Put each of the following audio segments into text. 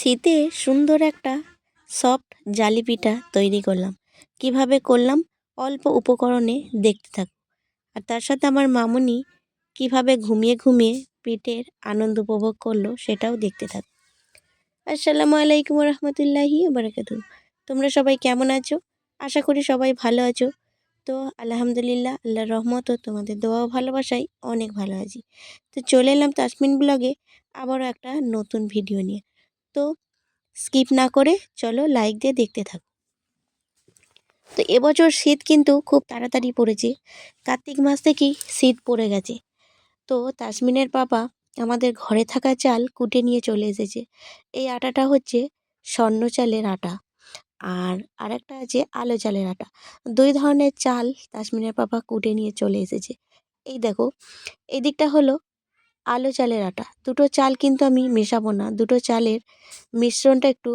শীতে সুন্দর একটা সফট জালি পিঠা তৈরি করলাম। কীভাবে করলাম? অল্প উপকরণে দেখতে থাকো। আর তার সাথে আমার মামুনি কীভাবে ঘুমিয়ে ঘুমিয়ে পিঠের আনন্দ উপভোগ করল সেটাও দেখতে থাকো। আসসালামু আলাইকুম রহমতুল্লাহি বারাকাতু তোমরা সবাই কেমন আছো? আশা করি সবাই ভালো আছো। তো আলহামদুলিল্লাহ, আল্লাহর রহমত তোমাদের দোয়া ও ভালোবাসায় অনেক ভালো আছি। তো চলে এলাম তাসমিন ব্লগে আবারও একটা নতুন ভিডিও নিয়ে। তো স্কিপ না করে চলো লাইক দিয়ে দেখতে থাকো। তো এবছর শীত কিন্তু খুব তাড়াতাড়ি পড়েছে। কার্তিক মাস থেকেই শীত পড়ে গেছে। তো তাসমিনের বাবা আমাদের ঘরে থাকা চাল কুটে নিয়ে চলে এসেছে। এই আটাটা হচ্ছে স্বর্ণ চালের আটা। আর আরেকটা আছে আলো চালের আটা। দুই ধরনের চাল তাসমিনের বাবা কুটে নিয়ে চলে এসেছে। এই দেখো, এই দিকটা হলো আলো চালের আটা। দুটো চাল কিন্তু আমি মেশাবো না। দুটো চালের মিশ্রণটা একটু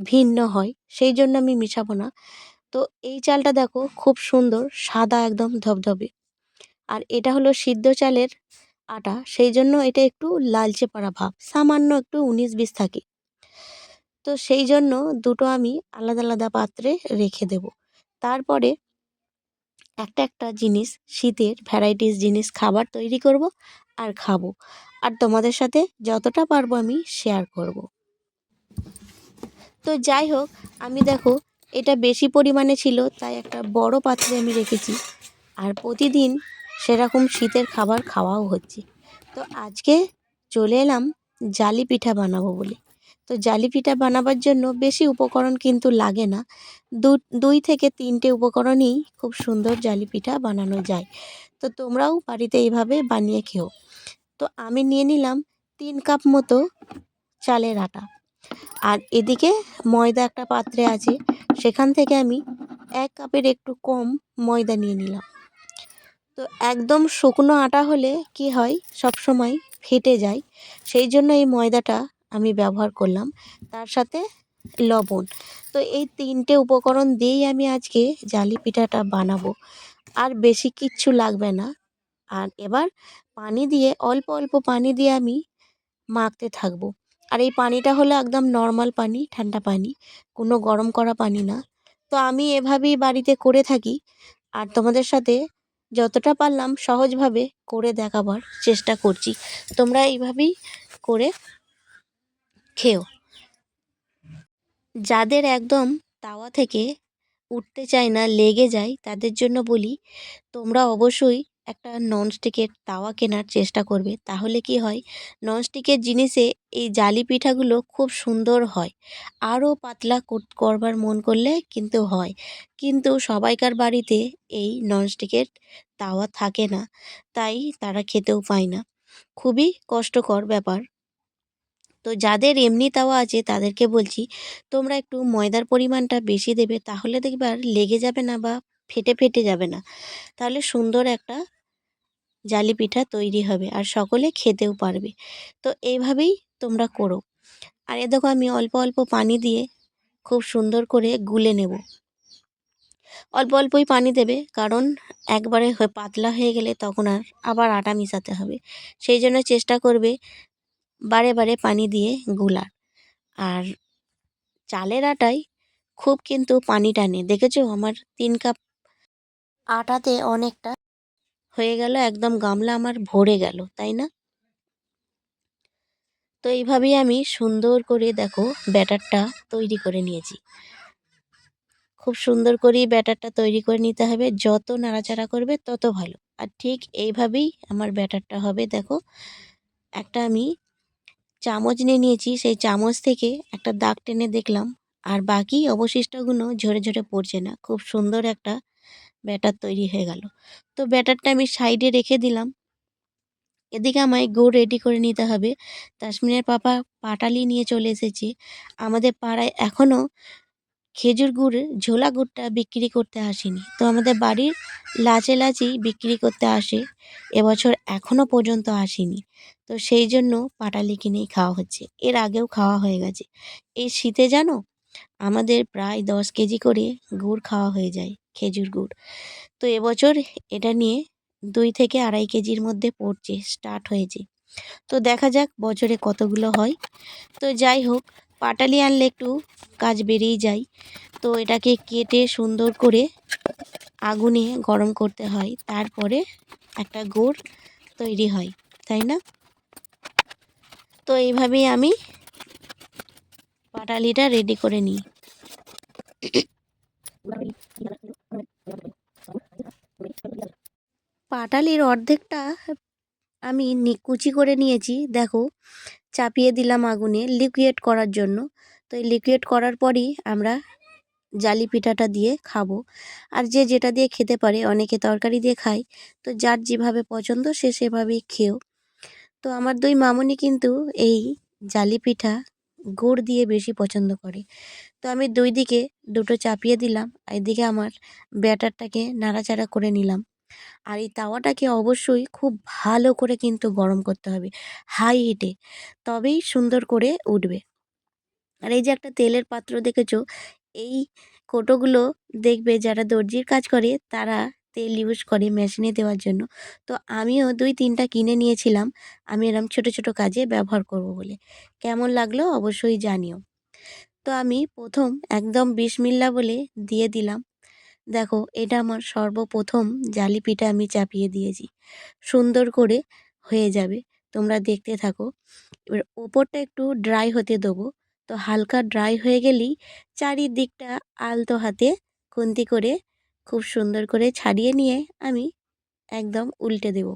ভিন্ন হয়, সেই জন্য আমি মেশাবো না। তো এই চালটা দেখো খুব সুন্দর, সাদা একদম ধবধবে। আর এটা হলো সিদ্ধ চালের আটা, সেই জন্য এটা একটু লালচে পড়া ভাব, সামান্য একটু উনিশ বিশ থাকে। তো সেই জন্য দুটো আমি আলাদা আলাদা পাত্রে রেখে দেব। তারপরে একটা একটা জিনিস, শীতের ভ্যারাইটিস জিনিস, খাবার তৈরি করব। আর খাব। আর তোমাদের সাথে যতটা পারব আমি শেয়ার করব। তো যাই হোক, আমি দেখো, এটা বেশি পরিমাণে ছিল, তাই একটা বড় পাত্রে আমি রেখেছি। আর প্রতিদিন সেরকম শীতের খাবার খাওয়াও হচ্ছে। তো আজকে চলে এলাম জালি পিঠা বানাবো বলে। তো জালি পিঠা বানাবার জন্য বেশি উপকরণ কিন্তু লাগে না। দুই থেকে তিনটে উপকরণই খুব সুন্দর জালি পিঠা বানানো যায়। তো তোমরাও বাড়িতে এইভাবে বানিয়ে খেও। তো আমি নিয়ে নিলাম তিন কাপ মতো চালের আটা। আর এদিকে ময়দা একটা পাত্রে আছে, সেখান থেকে আমি এক কাপের একটু কম ময়দা নিয়ে নিলাম। তো একদম শুকনো আটা হলে কি হয় সব সময় ফেটে যায়, সেই জন্য এই ময়দাটা আমি ব্যবহার করলাম। তার সাথে লবণ। তো এই তিনটে উপকরণ দিয়েই আমি আজকে জালি পিঠাটা বানাবো। আর বেশি কিচ্ছু লাগবে না। আর এবার পানি দিয়ে, অল্প অল্প পানি দিয়ে আমি মাখতে থাকব। আর এই পানিটা হলো একদম নর্মাল পানি, ঠান্ডা পানি, কোনো গরম করা পানি না। তো আমি এভাবেই বাড়িতে করে থাকি। আর তোমাদের সাথে যতটা পারলাম সহজভাবে করে দেখাবার চেষ্টা করছি। তোমরা এইভাবেই করে খেও। যাদের একদম তাওয়া থেকে উঠতে চায় না, লেগে যায়, তাদের জন্য বলি, তোমরা অবশ্যই একটা ননস্টিকের তাওয়া কেনার চেষ্টা করবে। তাহলে কি হয়? ননস্টিকের জিনিসে এই জালি পিঠাগুলো খুব সুন্দর হয়। আরও পাতলা করবার মন করলে কিন্তু হয়। কিন্তু সবাইকার বাড়িতে এই ননস্টিকের তাওয়া থাকে না। তাই তারা খেতেও পায় না। খুবই কষ্টকর ব্যাপার। তো যাদের এমনি তাওয়া আছে তাদেরকে বলছি, তোমরা একটু ময়দার পরিমাণটা বেশি দেবে, তাহলে দেখবে আর লেগে যাবে না বা ফেটে ফেটে যাবে না। তাহলে সুন্দর একটা জালি পিঠা তৈরি হবে আর সকলে খেতেও পারবে। তো এইভাবেই তোমরা করো। আর এ দেখো আমি অল্প অল্প পানি দিয়ে খুব সুন্দর করে গুলে নেব। অল্প অল্পই পানি দেবে কারণ একবারে হয়ে পাতলা হয়ে গেলে তখন আর আবার আটা মিশাতে হবে। সেই জন্য চেষ্টা করবে বারে বারে পানি দিয়ে গুলার। আর চালের আটায় খুব কিন্তু পানি টানে দেখেছ? আমার তিন কাপ আটাতে অনেকটা হয়ে গেল, একদম গামলা আমার ভরে গেল, তাই না? তো এইভাবেই আমি সুন্দর করে দেখো ব্যাটারটা তৈরি করে নিয়েছি। খুব সুন্দর করেই ব্যাটারটা তৈরি করে নিতে হবে, যত নাড়াচাড়া করবে তত ভালো। আর ঠিক এইভাবেই আমার ব্যাটারটা হবে, দেখো। একটা আমি চামচ নিয়ে নিয়েছি, সেই চামচ থেকে একটা দাগ টেনে দেখলাম, আর বাকি অবশিষ্টগুলো ঝরে ঝরে পড়ছে না। খুব সুন্দর একটা ব্যাটার তৈরি হয়ে গেল। তো ব্যাটারটা আমি সাইডে রেখে দিলাম। এদিকে আমায় গুড় রেডি করে নিতে হবে। তাসমিনের পাপা পাটালি নিয়ে চলে এসেছে। আমাদের পাড়ায় এখনও খেজুর গুড়, ঝোলা গুড়টা বিক্রি করতে আসেনি। তো আমাদের বাড়ির লাচে লাচেই বিক্রি করতে আসে। এবছর এখনও পর্যন্ত আসেনি। তো সেই জন্য পাটালি কিনেই খাওয়া হচ্ছে। এর আগেও খাওয়া হয়ে গেছে। এই শীতে জানো? আমাদের প্রায় দশ কেজি করে গুড় খাওয়া হয়ে যায়। খেজুর গুড়। তো এবছর এটা নিয়ে দুই থেকে আড়াই কেজির মধ্যে পড়ছে, স্টার্ট হয়েছে। তো দেখা যাক বছরে কতগুলো হয়। তো যাই হোক, পাটালি আনলে একটু কাজ বেরিয়ে যায়। তো এটাকে কেটে সুন্দর করে আগুনে গরম করতে হয়। তারপরে একটা গুড় তৈরি হয়, তাই না? তো এইভাবেই আমি পাটালিটা রেডি করে নিই। পাটালির অর্ধেকটা আমি কুচি করে নিয়েছি, দেখো। চাপিয়ে দিলাম আগুনে লিকুইড করার জন্য। তো এই লিকুইড করার পরই আমরা জালি পিঠাটা দিয়ে খাব। আর যে যেটা দিয়ে খেতে পারে, অনেকে তরকারি দিয়ে খায়, তো যার যেভাবে পছন্দ সে সেভাবেই খেও। তো আমার দুই মামুনি কিন্তু এই জালি পিঠা গুড় দিয়ে বেশি পছন্দ করে। তো আমি দুই দিকে দুটো চাপিয়ে দিলাম এদিকে আমার ব্যাটারটাকে নাড়াচাড়া করে নিলাম। আর এই তাওয়াটাকে অবশ্যই খুব ভালো করে কিন্তু গরম করতে হবে, হাই হিটে। তবেই সুন্দর করে উঠবে। আর এই যে একটা তেলের পাত্র দেখেছ, এই কোটোগুলো দেখবে যারা দর্জির কাজ করে, তারা তেল ইউজ করে মেশিনে দেওয়ার জন্য। তো আমিও দুই তিনটা কিনে নিয়েছিলাম, আমি এরম ছোট ছোট কাজে ব্যবহার করব বলে। কেমন লাগল অবশ্যই জানিও। তো আমি প্রথম একদম বিসমিল্লা বলে দিয়ে দিলাম। দেখো, এটা আমার সর্বপ্রথম জালি পিঠা আমি চাপিয়ে দিয়েছি। সুন্দর করে হয়ে যাবে। তোমরা দেখতে থাকো। এবার ওপরটা একটু ড্রাই হতে দেবো। তো হালকা ড্রাই হয়ে গেলেই চারিদিকটা আলতো হাতে খুন্তি করে, খুব সুন্দর করে ছাড়িয়ে নিয়ে আমি একদম উল্টে দেব।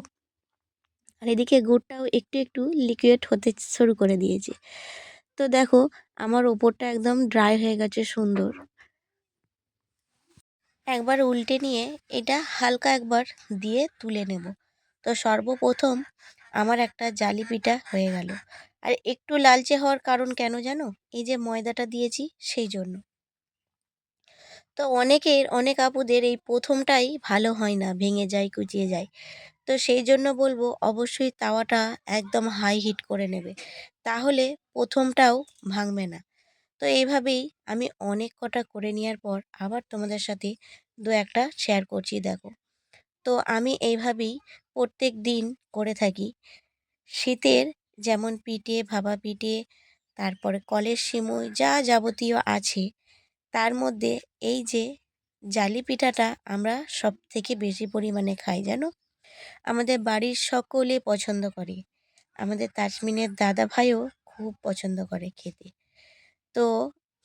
আর এদিকে গুড়টাও একটু একটু লিকুইড হতে শুরু করে দিয়েছে। তো দেখো, আমার ওপরটা একদম ড্রাই হয়ে গেছে সুন্দর। একবার উল্টে নিয়ে এটা হালকা একবার দিয়ে তুলে নেব। তো সর্বপ্রথম আমার একটা জালি পিঠা হয়ে গেল। আর একটু লালচে হওয়ার কারণ কেন জানো? এই যে ময়দাটা দিয়েছি সেই জন্য। তো অনেকের, অনেক আপুদের এই প্রথমটাই ভালো হয় না, ভেঙে যায়, কুচিয়ে যায়। তো সেই জন্য বলব অবশ্যই তাওয়াটা একদম হাই হিট করে নেবে। তাহলে প্রথমটাও ভাঙবে না। তো এইভাবেই আমি অনেক কটা করে নেওয়ার পর আবার তোমাদের সাথে দু একটা শেয়ার করছি, দেখো। তো আমি এইভাবেই প্রত্যেক দিন করে থাকি। শীতের যেমন পিঠে ভাবা পিঠে, তারপরে কলের সিমুই, যা যাবতীয় আছে, তার মধ্যে এই যে জালি পিঠাটা আমরা সব থেকে বেশি পরিমাণে খাই, জানো? আমাদের বাড়ির সকলে পছন্দ করে। আমাদের তাজমিনের দাদা ভাইও খুব পছন্দ করে খেতে। তো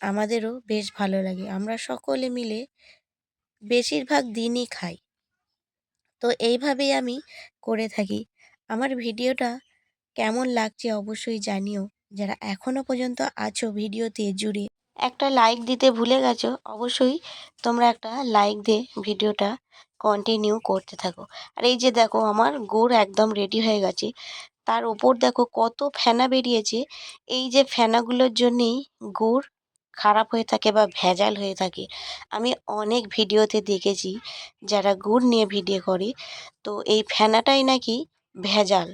আমাদেরও বেশ ভালো লাগে। আমরা সকলে মিলে বেশিরভাগ দিনই খাই। তো এইভাবেই আমি করে থাকি। আমার ভিডিওটা কেমন লাগছে অবশ্যই জানিও। যারা এখনও পর্যন্ত আছো ভিডিওতে জুড়ে একটা লাইক দিতে ভুলে গেছো, অবশ্যই তোমরা একটা লাইক দিয়ে ভিডিওটা কন্টিনিউ করতে থাকো। আর এই যে দেখো, আমার গুড় একদম রেডি হয়ে গেছে। তার ওপর দেখো কত ফেনা বেরিয়েছে। এই যে ফেনাগুলোর জন্যেই গুড় খারাপ হয়ে থাকে বা ভেজাল হয়ে থাকে। আমি অনেক ভিডিওতে দেখেছি যারা গুড় নিয়ে ভিডিও করে। তো এই ফেনাটাই নাকি ভেজাল।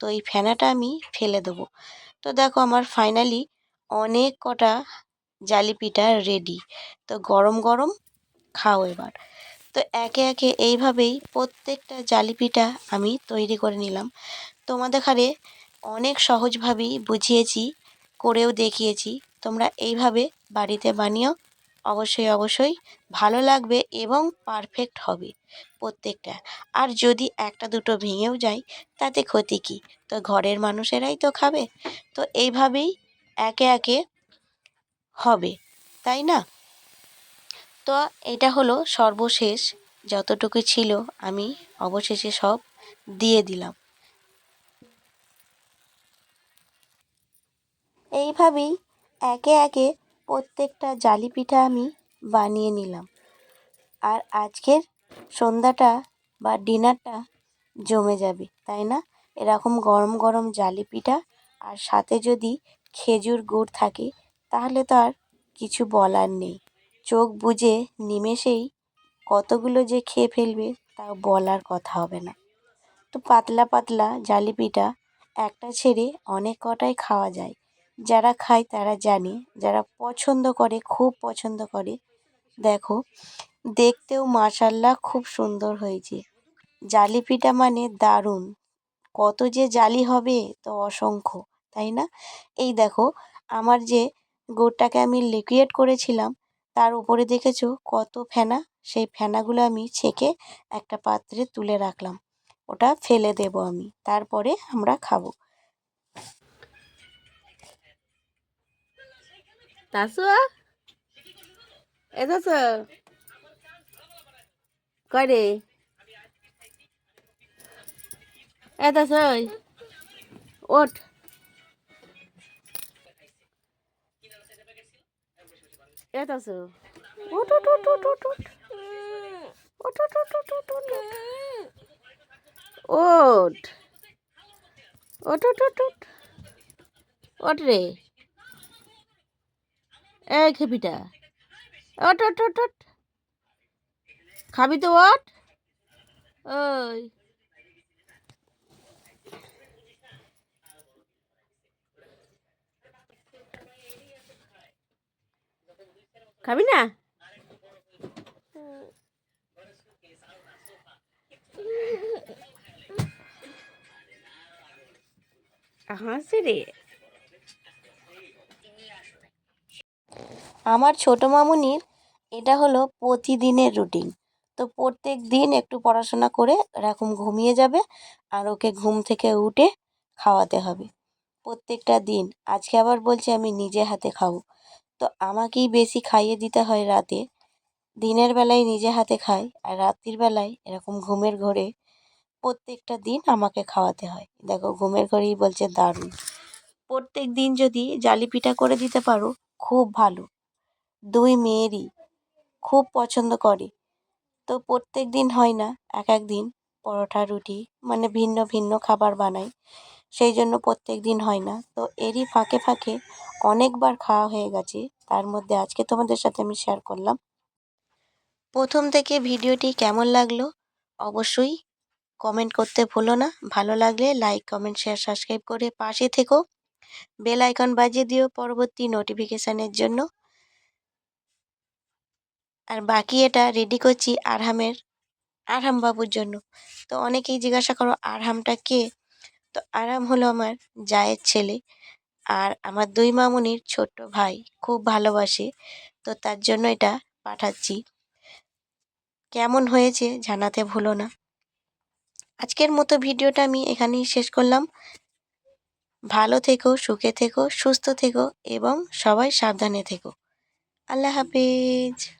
তো এই ফেনাটা আমি ফেলে দেবো। তো দেখো আমার ফাইনালি অনেক কটা জালি পিঠা রেডি তো গরম গরম খাও এবার। তো একে একে এইভাবেই প্রত্যেকটা জালি পিঠা আমি তৈরি করে নিলাম। তোমাদের খারে অনেক সহজভাবেই বুঝিয়েছি, করেও দেখিয়েছি। তোমরা এইভাবে বাড়িতে বানিও। অবশ্যই অবশ্যই ভালো লাগবে এবং পারফেক্ট হবে প্রত্যেকটা। আর যদি একটা দুটো ভেঙেও যায়, তাতে ক্ষতি কী? তো ঘরের মানুষেরাই তো খাবে। তো এইভাবেই একে একে হবে, তাই না? তো এটা হলো সর্বশেষ, যতটুকু ছিল আমি অবশেষে সব দিয়ে দিলাম। এইভাবেই একে একে প্রত্যেকটা জালি পিঠা আমি বানিয়ে নিলাম। আর আজকের সন্ধ্যাটা বা ডিনারটা জমে যাবে, তাই না? এরকম গরম গরম জালি পিঠা আর সাথে যদি খেজুর গুড় থাকে, তাহলে তো আর কিছু বলার নেই। চোখ বুজে নিমেষেই কতগুলো যে খেয়ে ফেলবে তা বলার কথা হবে না। তো পাতলা পাতলা জালি পিঠা একটা ছেড়ে অনেক কটাই খাওয়া যায়। যারা খায় তারা জানে, যারা পছন্দ করে, খুব পছন্দ করে। দেখো, দেখতেও মাশাল্লাহ খুব সুন্দর হয়েছে। জালি পিঠা মানে দারুণ। কত যে জালি হবে তো অসংখ্য, তাই না? এই দেখো, আমার যে গুড়টাকে আমি লিকুইড করেছিলাম, তার উপরে দেখেছ কত ফেনা? সেই ফেনাগুলো আমি ছেঁকে একটা পাত্রে তুলে রাখলাম। ওটা ফেলে দেব আমি, তারপরে আমরা খাব। তাসু এ তাসু কয় রে এ তাসু ওঠ এ তাসু ওঠ ওঠ ওঠ ওঠ ওঠ ওঠ ওঠ ওঠ ওঠ ওঠ ওঠ ওঠ ওঠ ওঠ ওঠ ওঠ ওঠ রে এই খেপিটা ওট ওট ওট ওট খাবি তো ওট ওই। খাবি না? হাসি রে। আমার ছোট মামুনির এটা হলো প্রতিদিনের রুটিন। তো প্রত্যেক দিন একটু পড়াশোনা করে এরকম ঘুমিয়ে যাবে আর ওকে ঘুম থেকে উঠে খাওয়াতে হবে। প্রত্যেকটা দিন, আজকে আবার বলছে আমি নিজে হাতে খাব। তো আমাকেই বেশি খাইয়ে দিতে হয় রাতে। দিনের বেলায় নিজে হাতে খাই আর রাত্রির বেলায় এরকম ঘুমের ঘরে প্রত্যেকটা দিন আমাকে খাওয়াতে হয়। দেখো ঘুমের ঘরেই বলছে দারুণ। প্রত্যেক দিন যদি জালি পিঠা করে দিতে পারো, খুব ভালো। দুই মেয়েরই খুব পছন্দ করে। তো প্রত্যেক দিন হয় না, এক এক দিন পরোটা, রুটি মানে ভিন্ন ভিন্ন খাবার বানাই। সেই জন্য প্রত্যেক দিন হয় না। তো এরই ফাঁকে ফাঁকে অনেকবার খাওয়া হয়ে গেছে। তার মধ্যে আজকে তোমাদের সাথে আমি শেয়ার করলাম। প্রথম থেকে ভিডিওটি কেমন লাগল অবশ্যই কমেন্ট করতে ভুলো না। ভালো লাগলে লাইক কমেন্ট শেয়ার সাবস্ক্রাইব করে পাশে থেকো। বেল আইকন বাজিয়ে দিও পরবর্তী নোটিফিকেশানের জন্য। আর বাকি এটা রেডি করছি আরহামের, আরহাম বাবুর জন্য। তো অনেকেই জিজ্ঞাসা করো, আরহামটা কে? তো আরহাম হলো আমার জায়ের ছেলে আর আমার দুই মামুনির ছোট্ট ভাই, খুব ভালোবাসে। তো তার জন্য এটা পাঠাচ্ছি। কেমন হয়েছে জানাতে ভুলো না। আজকের মতো ভিডিওটা আমি এখানেই শেষ করলাম। ভালো থেকো, সুখে থেকো, সুস্থ থেকো এবং সবাই সাবধানে থেকো। আল্লাহ হাফিজ।